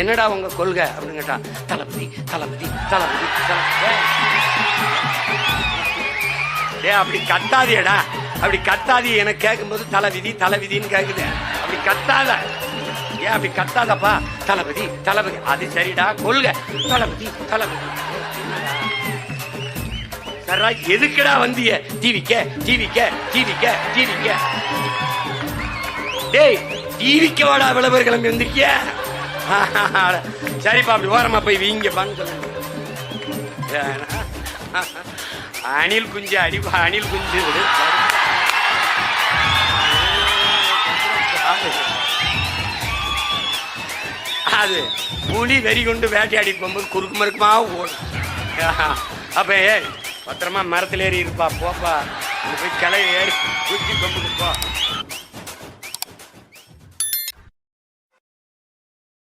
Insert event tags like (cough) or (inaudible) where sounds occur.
என்னடா உங்க கொள்கை அப்படின்னு கேட்டா தளபதி தளபதி தளபதி தளபதி. அப்படி கத்தாதியடா அப்படி கத்தாதி எனக்கு கேட்கும்போது தலைவிதி தலைவிதின்னு கேக்குது. அப்படி கத்தாத. ஏன் அப்படி கத்தாதப்பா? தளபதி தளபதி. அது சரிடா கொள்க. தளபதி தளபதி. சரா எதுக்குடா வந்திய? டிவிக்க டிவிக்க டிவிக்க டிவிக்க. டேய் டிவிக்க வாடா விளம்பர கிளம்பி (laughs) சரிப்பா அப்படி ஓரமா போய் வீங்கப்பான்னு சொல்லுங்க அணில் குஞ்சு அடிப்பா அணில் குஞ்சு. அது புலி வெறி கொண்டு வேட்டையாடி போகும்போது குறுக்கு மறுக்குமா ஓடும். அப்ப ஏ பத்திரமா மரத்தில் ஏறி இருப்பா போப்பா. போய் கிளை ஏறி குச்சி கொம்புக்கு போ.